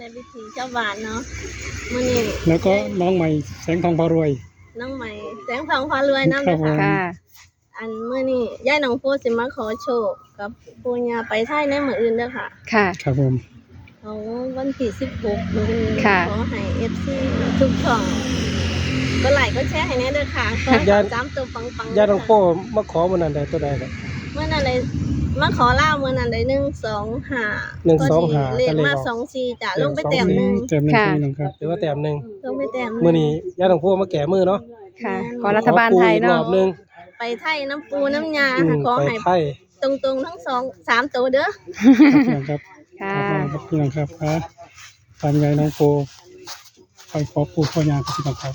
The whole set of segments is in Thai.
และวิถีชาวบ้านเนาะมื้อนี้แล้วก็น้องใหม่แสงทองพารวย น้องใหม่แสงทองพารวยนำเด้อครับผมค่ะค่ะอันมื้อนี้ยายน้องโพสิมาขอโชคกับปู่ย่าไปไทยในมื้ออื่นเด้อค่ะ ค่ะ ครับผมของวันที่16มื้อนี้ค่ะ ขอให้ FC ทุกช่องก็ไลค์ก็แชร์ให้แน่เด้อค่ะขอให้ญาเขาติจำตัวปังๆญาติหลวงพ่อมาขอมันนั่นใดตัวใดครับเมื่อนั้นเลย มาขอลามื้อนั้นได้1 2 5หนึ่งสองห้าเลขก็เลขมาออก2 4จ้ะเลขลงไปสองแต้มหนึงเต็มหนึ่งค่ะ พี่น้องครับหรือว่าแต้มหนึ่งลงไปแต้มหง มื้อนี้ญาติหลวงพ่อมาแก่มือเนาะค่ะ ขอรัฐบาลไทยขอปู่อีกรเนาะ อบหนึงไปไทยน้ำปูน้ำยาอืค่ะมขอไปให้ไทยตรงๆทั้งสองสามตัวเด้อ ครับพี่น้องครับ ค่ะ ครับพี่น้องครับครับตามยายน้องโปไปขอปู่พ่อยาครับ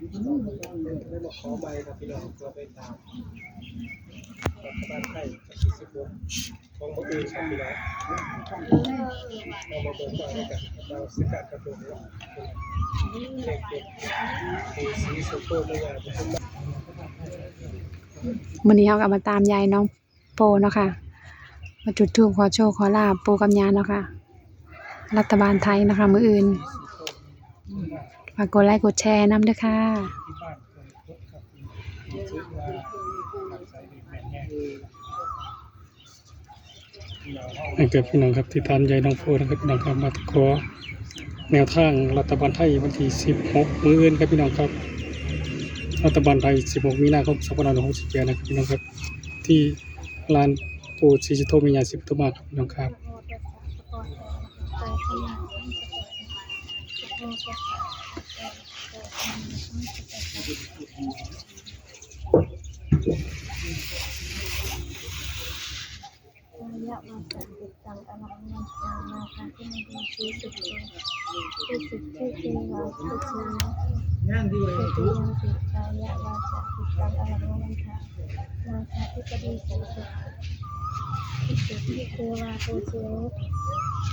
บขอใบครับพี่น้องก็ไปตามรัฐบาลไทยที่สิบหกของบ่อื่นครับพี่น้องเรามาเบิ่งว่าแล้วกันเราสกัดกระตุ้นว่าเลขเด็ดคือสีสุดโขทัยยาบุญมามื้อนี้เฮาก็มาตามยายน้องโปเนาะค่ะมาจุดธูปขอโชคขอลาบปูกับยาเนาะค่ะ รัฐบาลไทยนะคะมืออื่น ฝากกดไลค์กดแชร์นำด้วยค่ะให้เกิดพี่น้องครับที่ตามยายน้องโปนะครับพี่น้องครับมาขอแนวทางรัฐบาลไทยวันที่ 16 มื้ออื่นครับพี่น้องครับ รัฐบาลไทย 16 มีนาคม2568นะครับพี่น้องครับ ที่ลานปู่ศรีสุโธมีญาสิบตุมาครับพี่น้องครับ นาคาที่มันดีที่สุดเลยที่สุดที่เทวาที่สุดงดีเลยทุกายะวาจาติตังอรังมัจจานาคาที่ปดีสุดที่สุดที่เทวาที่สุด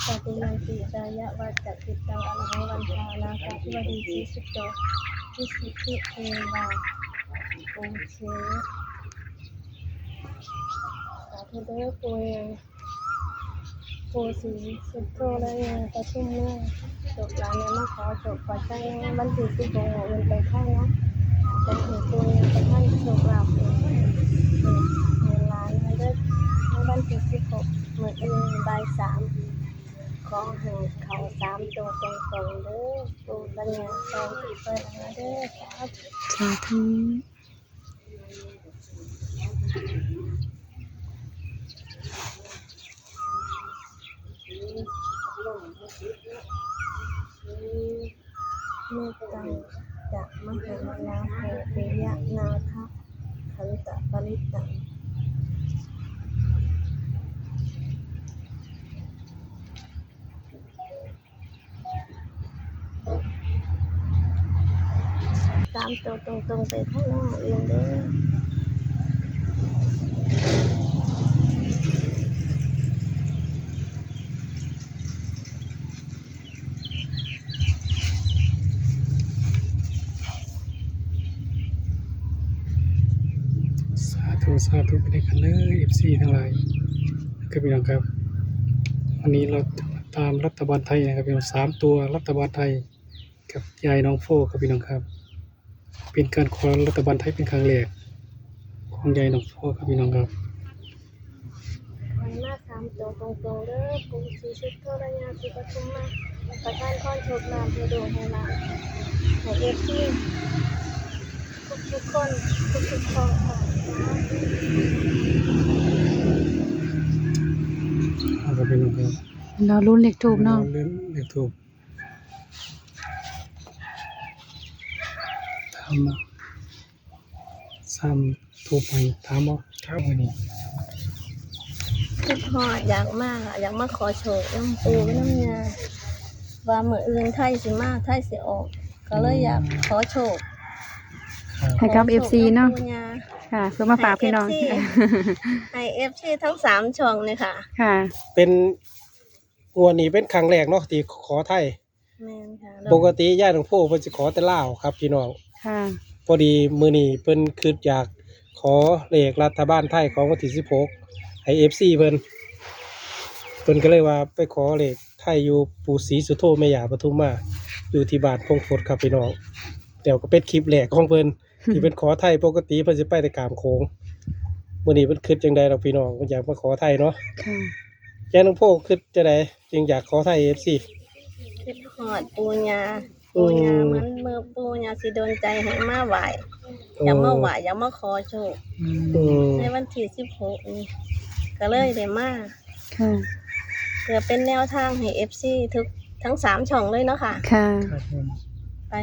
ปฏิยังติกายะวาจาติตังอรหังมัจจานาคาที่ปดีที่สุดที่สุดที่เทวาโอเชสาธุเด้อปูเองปูสีสุโทและเองประชุ่มเมื่อจบแล้วเนี่ยมาขอจบปัจจัยในวันที่สิบหกเงินไปค่ายเนาะจะถึงปูเองไปค่ายจบลาบเองเงินล้านให้เด้อในวันที่สิบหกเมื่ออื่นบ่ายสาม ขอให้เขาสามตัวตรงๆเด้อปูปัญญาตองที่เปิดมาเด้อสาธุสาธุเมตตังจะมหาลาโภเปยะนาคะขันตะปริตัง ตามตัวตรงๆไปข้างหน้าเองเด้อสาธุสาธุไปด้วยกันเลย FC ทั้งหลายครับพี่น้องครับ วันนี้เราจะมาตามรัฐบาลไทยนะครับพี่น้องสามตัวรัฐบาลไทย กับยายน้องโฟครับพี่น้องครับ เป็นการขอรัฐบาลไทยเป็นครั้งแรกของยายน้องโฟครับพี่น้องครับวันหน้าสามตัวตรงๆเด้อปูสีชุดโทรญาสิปทุมมาประทานข้อนโชคลาภให้ดูให้ลาให้เอฟซีทุกทุกๆคนทุกทุกๆคนค่ะเอาครับพี่น้องครับเราลุ้นเลขทูบเนาะเล่นเลขถูกามมาซ้ำถูกไหมถามว่าครับวันนี้คิดฮอดอยากมากอะอยากมาขอโชคน้ำปูกับน้ำยาว่ามื้ออื่นไทยสิมาไทยสิออก ก็เลยอยากขอโชคให้กับ FC เนาะขอโชคำปูย่ค่ะเพื่อมาฝากพี่น้อง ให้ FC ทั้งสามช่องเลยค่ะค่ะเป็นงวดนี้เป็นครั้งแรกเนาะที่ขอไทยแม่นค่ะปกติญาติของพ่อเพิ่นสิขอแต่ลาวครับพี่น้อง ค่ะ พอดีมื้อนี้เพิ่นคืออยากขอเลขรัฐบาลไทยของวันที่16ให้ FC เพิ่นเพิ่นก็เลยว่าไปขอเลขไทยอยู่ปู่ศรีสุโธแม่ย่าปทุมมา อยู่ที่บ้านพงฟดครับพี่น้องเดี๋ยวก็เป็นคลิปแรกของเพิ่นที่เป็นขอไทยปกติเพิ่นสิไปแต่กามโค้งมื้อนี้เพิ่นคิดจังใดดอกพี่น้องเพิ่นอยากมาขอไทยเนาะค่ะยายน้องโพคิดจังไดจึงอยากขอไทย FC คิดฮอดปูญา ปูญาเหมือนมือปูญาสิโดนใจให้มาไหวอยากมาไหวอยากมาขอโชคอืมในวันที่สิบหกนี่ก็เลยได้มาค่ะเพื่อเป็นแนวทางให้เอฟซีทุกทั้งสามช่องเลยเนาะค่ะค่ะ ไป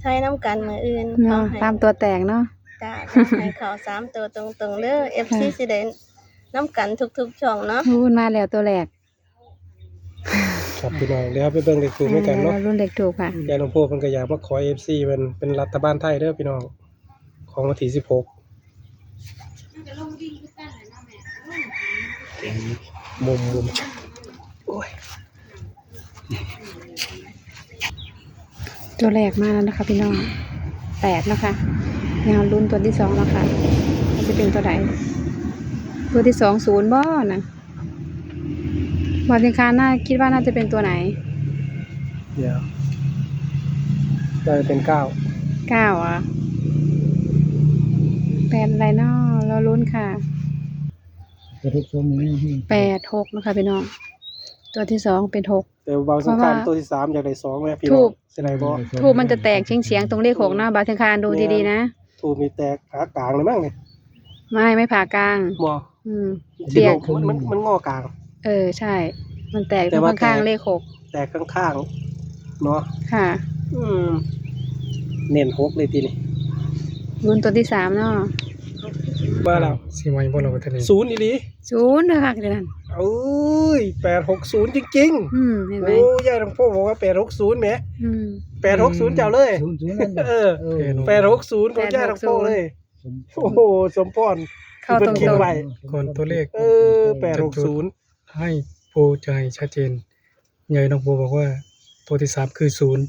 ใช้น้ำกันมืออื่นเนาะให้ตามตัวแตกเนาะจ้าให้ข่าวสามตัวตรงๆเด้อเอฟซีค่ะสิเดนน้ำกันทุกๆช่องเนาะพูดมาแล้วตัวแรก ครับพี่น้องเดี๋ยวไปเบิ่งเลขถูกด้วยกันเนาะรุ่นเด็กถูกค่ะยายน้องโพเพิ่นก็อยากมาขอ FC เป็นเป็นรัฐบาลไทยเด้อพี่น้องของวันที่16มุมมุมโอ้ยตัวแรกมาแล้วนะคะ พี่น้องแปดนะคะแนวรุ่นตัวที่สองแล้วค่ะว่าจะเป็นตัวใดตัวที่สองศูนย์บ่นะ บอลเทียงคานน่าคิดว่าน่าจะเป็นตัวไหน เดี๋ยวได้เป็นเก้าเก้าอะแปดอะไรเนาะเราลุ้นค่ะแปดหกนะคะพี่น้อง ตัวที่สองเป็นหก แต่เบาสังขารเพราะว่า ตัวที่สามอยากได้สองแม่พี่ถูน้องกสิได้บ่ทูบมันจะแตกเฉียงเฉียงๆตรงเลขหกเนาะบาเทียงคานดูดีๆนะ ถูกมีแตกขากลางเลยมั้งนี่ไม่ไม่ผ่ากลางบ่อืมเปีเปียยกกมันมันมันงอกลาง เออใช่ มันแตกตแต่รงว่าข้างแตก ๆเลขหกแตกข้างๆเนาะค่ะ อืมเน้นหกเลยทีนี้รุ่นตัวที่สามเนาะมาแล้วสิไว้บ่เราก็ทะเลศูนย์อีหลีศูนย์นะคะเดี๋ยวนั้นเอ้ยแปดหกศูนย์จริงอืมเห็นๆไหมโอ้ยายหลวงพ่อบอกว่าแปดหกศูนย์แหมอืม แปดหกศูนย์เจ้าเลยเออ แปดหกศูนย์ของยายหลวงพ่อเลย โอ้โหสมพร เข้าตรงที่ตัพิ่วนไว้ ก่อนตัวเลขเออแปดหกศูนย์ ให้โปรใจชัดเจนยายน้องโปบอกว่าตัวที่สามคือศูนย์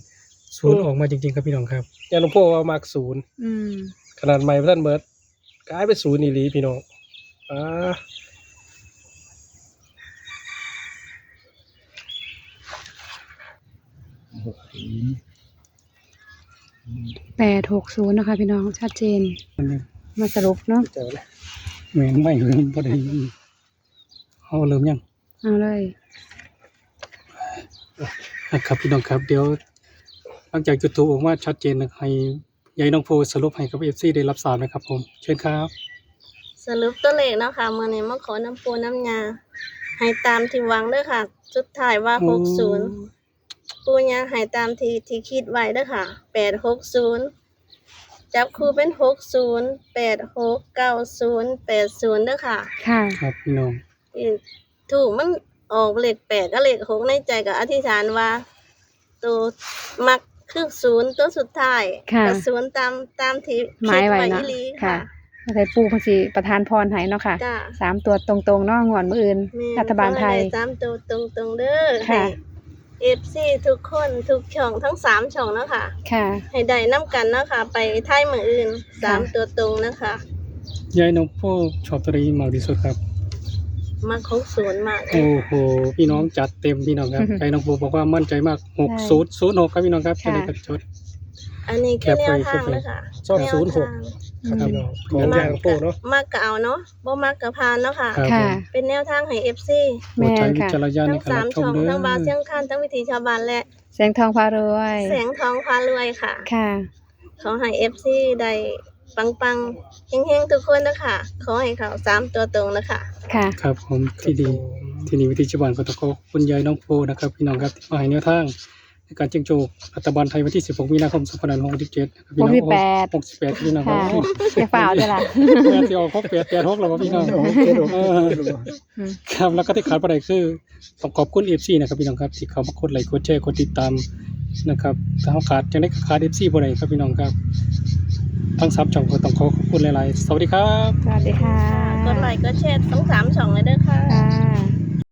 ศูนย์ออกมาจริงๆครับพี่น้องครับยายหลวงพ่อว่ามักศูนย์อืมขนาดใหม่ท่านเบิร์ดกลายเป็นศูนย์อีหลีพี่น้องอ่าแปดหกศูนย์นะคะ พี่น้องชัดเจน มาสรุปเนาะเจอเลยแม่นไม่เริ่มบ่ได้ยินเอาเริ่มยัง เอาเลยนะครับพี่น้องครับ เดี๋ยวหลังจากจุดทูปออกมาชัดเจนนะให้ยายน้องโพสรุปให้กับเอฟซีได้รับทราบนะครับผม เชิญครับ สรุปตัวเลขเนาะค่ะมื่อนี้มาขอน้ำปูน้ำยาให้ตามที่หวังเด้อค่ะ สุดท้ายว่าหกศูนย์ปูญาให้ตามที่ที่คิดไว้เด้อค่ะแปดหกศูนย์จับคู่เป็นหกศูนย์แปดหกเก้าศูนย์แปดศูนย์เด้อค่ะ ค่ะ ครับพี่น้องที่ ถูกมันออกเลขแปดก็เลขหกในใจกับอธิษฐานว่า ตัวมักคือศูนย์ตัวสุดท้ายค่ะกับศูนย์ตามตามที่หคิมายดไว้ไว้เนาะอีหลีค่ะค่ะอาศัยปูภาษีประธานพรให้เนาะค่ะจ้าสามตัวตรงๆเนาะงอนมืออื่น แม่นรัฐบาลไทย ขอให้ด้ตามตัวตรงตรงๆเด้อค่ะ เอฟซีทุกคนทุกช่องทั้งสามช่องเนาะค่ะ ค่ะ ให้ได้น้ำกันเนาะค่ะ ไปท้ายมืออื่นสามค่ะ ตัวตรงนะคะ ยายน้องโพชอบตัวนี้มากที่สุดครับ มาคงศูนย์มากเลโอ้ยโหพี่น้องจัดเต็มพี่น้องครับยายน้องโพบอกว่ามั่นใจมากหกศูนย์ศูนย์หกครับพี่น้องครับจะได้กระจดอันนี้คือแนวทางแคปไว้นะคะชอบศูนย์หกแนวทางครับพี่น้องของยายหลวงพ่อเนาะมากกะเอาเนาะบ่มากกะพานเนาะค่ะครับค่ะเป็นแนวทางให้ FC โปรดใช้แม่นวิค่ะจารณญาณในทั้งการสารัมบชมช่องเด้อทั้งบาเสียงคันทั้งวิถีชาวบ้านและแสงทองพารวย แสงทองพารวยค่ะ ค่ะขอให้ FC ได้ ปังๆเฮงๆทุกคนนะคะขอให้เขาสามตัวตรงนะคะค่ะ ครับผมที่ดีที่นี่วิธีชาวบ้านก็ต้องขอบคุณยายน้องโพนะครับพี่น้องครับที่มาให้แนวทางในการจิงโจกรัฐบาลไทยวันที่ 16 มีนาคม2567หกสิบแปด 68พี่น้องครัค่ะบอย่าเปล่าเด้อล่ะแม่ที่ออกครบ8 8 6แล้วว่าพี่น้องเออครับแล้วก็ที่ขาดไปได้คือต้องขอบคุณ FC นะครับพี่น้องครับที่เขามากดไลค์กดแชร์กดติดตามนะครับถ้าเขาขาดจังได้ก็ขาด FC บ่ได้ครับพี่น้องครับ ทั้งสามช่องก็ต้องขอขอบคุณหลายๆ สวัสดีครับ สวัสดีค่ะกดไลค์ก็แชร์ทั้งสามช่องเลยเด้อค่ะ ค่ะ